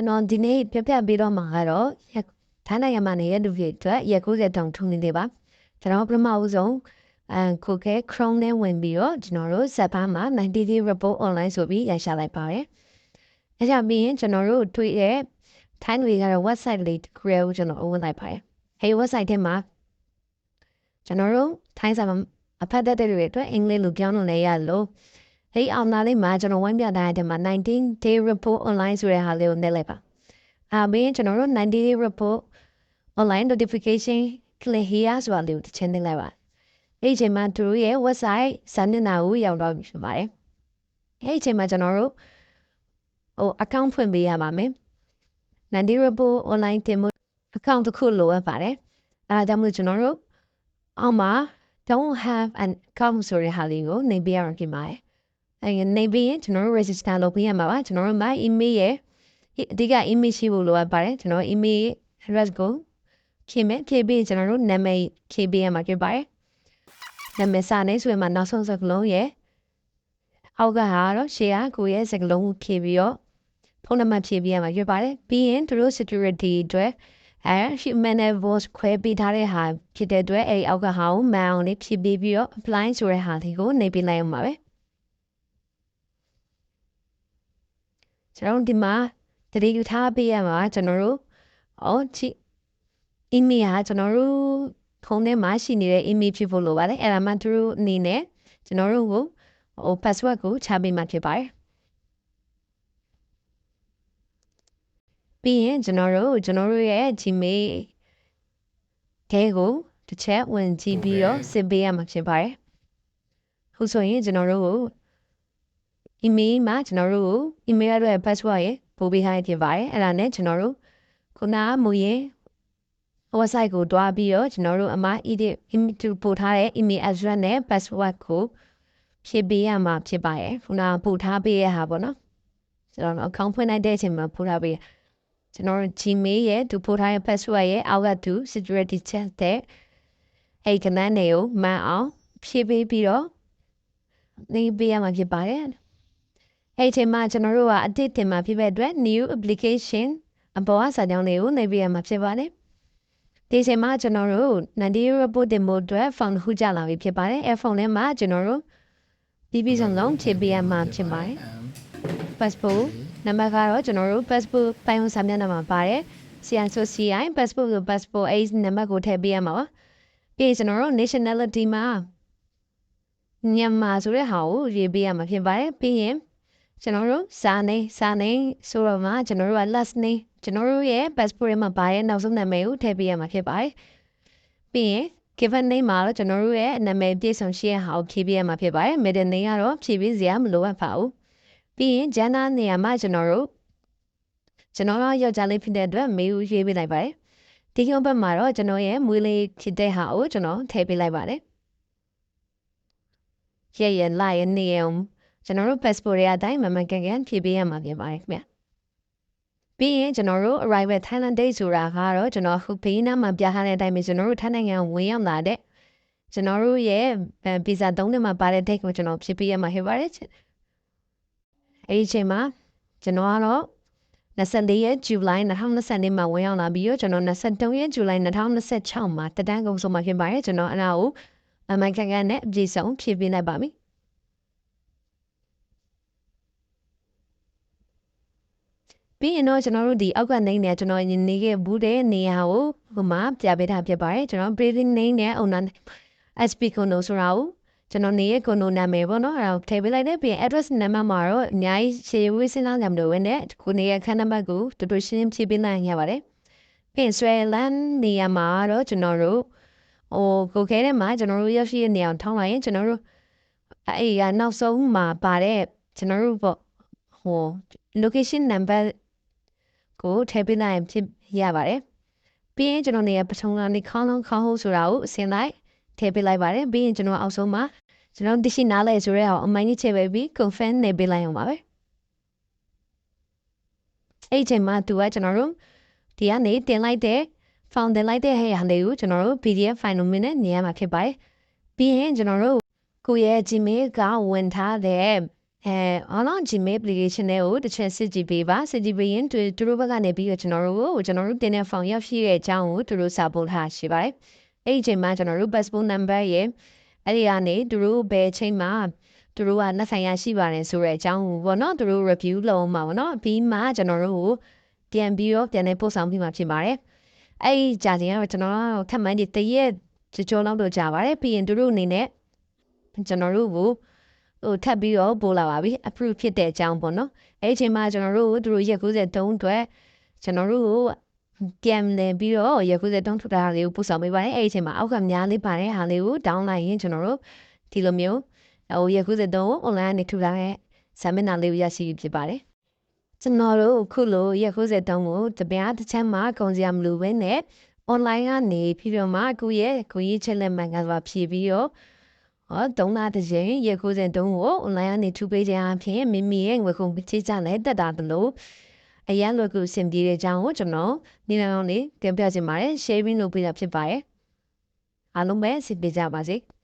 ကျွန်တော်ဒီနေ့ပြပြပေးတော့မှာကတော့ရက်ထိုင်းနိုင်ငံမှာနေတဲ့လူတွေအတွက်ရက်90တောင်ထုံနေသေးပါကျွန်တော်ပထမဦးဆုံးအန်ခုခဲ Chrome နဲ့ဝင်ပြီးတော့ကျွန်တော်တို့ Zapa မှာ90 report online ဆိုပြီးရရှာလိုက်ပါတယ်အဲကြောင့်ပြီးရင်ကျွန်တော်တို့တွေ့တဲ့ထိုင်းတွေကတော့ website လေးတစ်ခုကိုကျွန်တော်ဝင်လိုက်ပါတယ်ဟေး website ထဲမှာကျွန်တော်တို့ထိုင်းစာမှာအဖတ်တတ်တဲ့တွေအတွက်အင်္ဂလိပ်လိုပြောင်းလို့လည်းရလို့ ဟေးအောင်သားလေးမှာကျွန်တော်ဝိုင်းပြထားတဲ့မှာ19 day report online ဆိုတဲ့ဟာလေးကိုနှိပ်လိုက်ပါအာဘင်းကျွန်တော်တို့90 day report online notification click here ဆိုတာလေးကိုတစ်ချက်နှိပ်လိုက်ပါအဲ့ဒီအချိန်မှာသူတို့ရဲ့ website စာမျက်နှာကိုရောက်တော့ပြီဖြစ်ပါတယ်အဲ့ဒီအချိန်မှာကျွန်တော်တို့ဟို account ဖွင့်ပေးရပါမယ်90 report online တင်မှု account တစ်ခုလိုအပ်ပါတယ်အဲဒါကြောင့်မို့ကျွန်တော်တို့အောက်မှာ don't have an account ဆိုတဲ့ဟာလေးကိုနှိပ်ပေးရမှာဖြစ်ပါတယ် အဲနေပြီးရင်ကျွန်တော်တို့ register လုပ်ပေးရမှာပါကျွန်တော်တို့မှာ email ရဲ့အဓိက email ရှိဖို့လိုအပ်ပါတယ်ကျွန်တော် email address ကိုဖြည့်မယ်ဖြည့်ပြီးကျွန်တော်တို့နာမည်ဖြည့်ပေးရမှာဖြစ်ပါတယ်နာမည်စာနဲ့ဆိုရင်မှနောက်ဆုံးစကားလုံးရဲ့အောက်ကဟာတော့ share ကိုရဲ့စကားလုံးကိုဖြည့်ပြီးတော့ဖုန်းနံပါတ်ဖြည့်ပေးရမှာဖြစ်ပါတယ်ပြီးရင်သူတို့ security အတွက်အဲ human voice ခွဲပေးထားတဲ့ဟာဖြစ်တဲ့အတွက်အဲဒီအောက်ကဟာကိုမှန်အောင်လေးဖြည့်ပေးပြီးတော့ apply ဆိုတဲ့ဟာလေးကိုနှိပ်ပေးလိုက်အောင်ပါပဲ ကျွန်တော်တို့ဒီမှာတတိယူထားပေးရမှာကျွန်တော်တို့အော်ချီ email ဟာကျွန်တော်တို့ဖုန်းထဲမှာရှိနေတဲ့ email ဖြစ်ဖို့လိုပါတယ်အဲ့ဒါမှသူတို့အနေနဲ့ကျွန်တော်တို့ကိုဟို password ကိုချပေးမှဖြစ်ပါတယ်ပြီးရင်ကျွန်တော်တို့ကျွန်တော်တို့ရဲ့ Gmail ခဲကိုတစ်ချက်ဝင်ကြည့်ပြီးတော့စစ်ပေးရမှာဖြစ်ပါတယ်ဟုတ်ဆိုရင်ကျွန်တော်တို့ကို email မှာကျွန်တော်တို့ကို email ရဲ့ password ရဲ့ပို့ပေးထားဖြစ်ပါတယ်အဲ့ဒါနဲ့ကျွန်တော်တို့ခုနကမူရင် website ကိုတွားပြီးတော့ကျွန်တော်တို့အမ edit email ပို့ထားတဲ့ email address နဲ့ password ကိုဖြည့်ပေးရမှာဖြစ်ပါတယ်ခုနကပို့ထားပေးရဟာပေါ့နော်ကျွန်တော် account ဖွင့်လိုက်တဲ့အချိန်မှာပို့ထားပေးကျွန်တော်တို့ Gmail ရဲ့သူပို့ထားတဲ့ password ရဲ့အောက်ကသူ security check တဲ့အဲ့ကဏ္ဍတွေကိုမှန်အောင်ဖြည့်ပေးပြီးတော့နေပေးရမှာဖြစ်ပါတယ် အဲ့ဒီအချိန်မှာကျွန်တော်တို့ကအတစ်တင်မှာဖြစ်တဲ့အတွက် new application အပေါ်အစာကြောင်းလေးကိုနေပေးရမှာဖြစ်ပါတယ်ဒီအချိန်မှာကျွန်တော်တို့90 report တင်ဖို့အတွက် phone တစ်ခုကြလာပြီဖြစ်ပါတယ်အဲ phone ထဲမှာကျွန်တော်တို့ပြီးပြီးဆုံးလုံးဖြည့်ပေးရမှာဖြစ်ပါတယ် passport နံပါတ်ကတော့ကျွန်တော်တို့ passport ပိုင်ဝန်စာမျက်နှာမှာပါတယ် CI ဆို CI passport ဆို passport အဲ့ဒီနံပါတ်ကိုထည့်ပေးရမှာပါပြီးရင်ကျွန်တော်တို့ nationality မှာမြန်မာဆိုတဲ့ဟာကိုရေးပေးရမှာဖြစ်ပါတယ်ပြီးရင် ကျွန်တော်တို့စာနေစာနေဆိုတော့မှကျွန်တော်တို့က last name ကျွန်တော်တို့ရဲ့ passport ထဲမှာပါရဲ့နောက်ဆုံးနာမည်ကိုထည့်ပေးရမှာဖြစ်ပါတယ်ပြီးရင် given name မှာတော့ကျွန်တော်တို့ရဲ့နာမည်ပြည့်စုံရှိတဲ့ဟာကိုဖြည့်ပေးရမှာဖြစ်ပါတယ် middle name ကတော့ဖြည့်ပေးစရာမလိုအပ်ပါဘူးပြီးရင် gender နေရာမှာကျွန်တော်တို့ကျွန်တော်တို့ယောက်ျားလေးဖြစ်တဲ့အတွက်မေးဦးရေးပေးလိုက်ပါတယ်ဒီကဘက်မှာတော့ကျွန်တော်ရဲ့မွေးလေးဖြစ်တဲ့ဟာကိုကျွန်တော်ထည့်ပေးလိုက်ပါတယ်ရဲ့ရဲ့လာရဲ့နေအောင် ကျွန်တော်တို့ passport တွေအတိုင်းမမှန်ကန်ကန်ဖြည့်ပေးရမှာဖြစ်ပါတယ်ခင်ဗျပြီးရင်ကျွန်တော်တို့ arrival Thailand date ဆိုတာကတော့ကျွန်တော်ခုဘေးနားမှာပြထားတဲ့အတိုင်းပဲကျွန်တော်တို့ထိုင်းနိုင်ငံဝင်ရောက်လာတဲ့ကျွန်တော်တို့ရဲ့ဗီဇာ၃နှစ်မှာပါတဲ့ date ကိုကျွန်တော်ဖြည့်ပေးရမှာဖြစ်ပါတယ်အဲ့ဒီအချိန်မှာကျွန်တော်ကတော့24ရက်ဇူလိုင်2020မှာဝင်ရောက်လာပြီးတော့ကျွန်တော်23ရက်ဇူလိုင်2026မှာတတန်းကုန်ဆုံးမှာဖြစ်ပါတယ်ကျွန်တော်အဲ့ဒါကိုအမိုင်ကန်ကန်နဲ့အပြည့်စုံဖြည့်ပေးလိုက်ပါမယ် ပြီးရင်တော့ကျွန်တော်တို့ဒီအောက်ကနေနေကျွန်တော်နေခဲ့ဘူးတဲ့နေရာကိုဟိုမှာပြပေးထားဖြစ်ပါတယ်ကျွန်တော် breathing name နဲ့ owner SP condo ဆိုတာကိုကျွန်တော်နေရဲ့ condo နာမည်ပေါ့နော်အဲ့ဒါထည့်ပေးလိုက်တယ်ပြီးရင် address နံပါတ်မှာတော့အများကြီးရှေ့ဝေးစင်းလောက်ကြမလို့ဝင်တဲ့ကိုနေရဲ့ခန်းနံပါတ်ကိုတူတူရှင်းဖြည့်ပေးနိုင်ရပါတယ်ပြီးရင် Swaziland နေရာမှာတော့ကျွန်တော်တို့ဟိုကိုခဲထဲမှာကျွန်တော်တို့ရောက်ရှိတဲ့နေရာထောင်းလိုက်ရင်ကျွန်တော်တို့အဲ့ဒီကနောက်ဆုံးမှာပါတဲ့ကျွန်တော်တို့ပေါ့ဟို location number ကိုထည့်ပေးနိုင်ဖြစ်ရပါတယ်။ပြီးရင်ကျွန်တော်နေရာပထုံကနေခေါင်းလုံးခေါင်းဟုတ်ဆိုတာကိုအစင်လိုက်ထည့်ပေးလိုက်ပါတယ်။ပြီးရင်ကျွန်တော်အောက်ဆုံးမှာကျွန်တော်တရှိနားလဲဆိုရဲအောင်အမိုင်းကြီးချဲပေးပြီး confirm နေပေးလိုက်အောင်ပါပဲ။အဲ့ဒီချိန်မှာသူကကျွန်တော်တို့ဒီကနေတင်လိုက်တဲ့ found တင်လိုက်တဲ့ဟဲ့ဟာလေးကိုကျွန်တော်တို့ PDF file လို့မြင်နေနေရမှာဖြစ်ပါတယ်။ပြီးရင်ကျွန်တော်တို့ကိုယ့်ရဲ့ Gmail ကဝင်ထားတဲ့ အဲ online Gmail application တွေကိုတစ်ချက်စစ်ကြည့်ပေးပါစစ်ကြည့်ပေးရင်သူသူတို့ဘက်ကနေပြီးတော့ကျွန်တော်တို့ကိုကျွန်တော်တို့တင်တဲ့ form ရောက်ရှိတဲ့အကြောင်းကိုသူတို့စာပို့ထားရှိပါတယ်အဲ့ဒီအချိန်မှာကျွန်တော်တို့ passport number ရဲ့အဲ့ဒီကနေသူတို့ဘယ်အချိန်မှာသူတို့ကနှဆိုင်ရရှိပါတယ်ဆိုတဲ့အကြောင်းကိုပေါ့နော်သူတို့ review လုပ်အောင်ပါပေါ့နော်ပြီးမှကျွန်တော်တို့ကိုပြန်ပြီးတော့ပြန်နေပို့ဆောင်ပြီးမှဖြစ်ပါတယ်အဲ့ဒီကြာချိန်ကကျွန်တော်တို့ခက်မှန်းဒီတရက်ကြောလောက်တော့ကြာပါတယ်ပြီးရင်သူတို့အနေနဲ့ကျွန်တော်တို့ကို ဟိုထပ်ပြီးတော့ပို့လာပါပြီ approve ဖြစ်တဲ့အကြောင်းပေါ့နော်အဲ့ဒီအချိန်မှာကျွန်တော်တို့သူတို့ရက်93အတွက်ကျွန်တော်တို့ကိုပြန်လည်ပြီးတော့ရက်93ထူတာလေးကိုပို့ဆောင်ပေးပါတယ်အဲ့ဒီအချိန်မှာအောက်ကများလေးပါတဲ့ဟာလေးကို down လိုက်ရင်ကျွန်တော်တို့ဒီလိုမျိုးဟိုရက်93ကို online နဲ့ထူတာတဲ့ seminar လေးကိုရရှိဖြစ်ပါတယ်ကျွန်တော်တို့ခုလိုရက်93ကိုတပြားတစ်ချက်မှကုန်စရာမလိုဘဲနဲ့ online ကနေပြီးတော့မှကိုယ့်ရဲ့ကိုကြီးချက်လက်မှန်ကပါဖြည့်ပြီးတော့ ဟောသုံးသားတစ်ချိန်ရေခိုးစင်တုံးကို online ကနေထူပေးခြင်းအပြင်မိမိရဲ့ငွေကုန်ပချေကြလည်းတက်တာတလို့အရန်လွယ်ကူစင်ပြေတဲ့အကြောင်းကိုကျွန်တော်နေနေအောင်လေးတင်ပြချင်ပါတယ် sharing လုပ်ပေးတာဖြစ်ပါတယ်အားလုံးပဲစစ်ပေးကြပါစေ။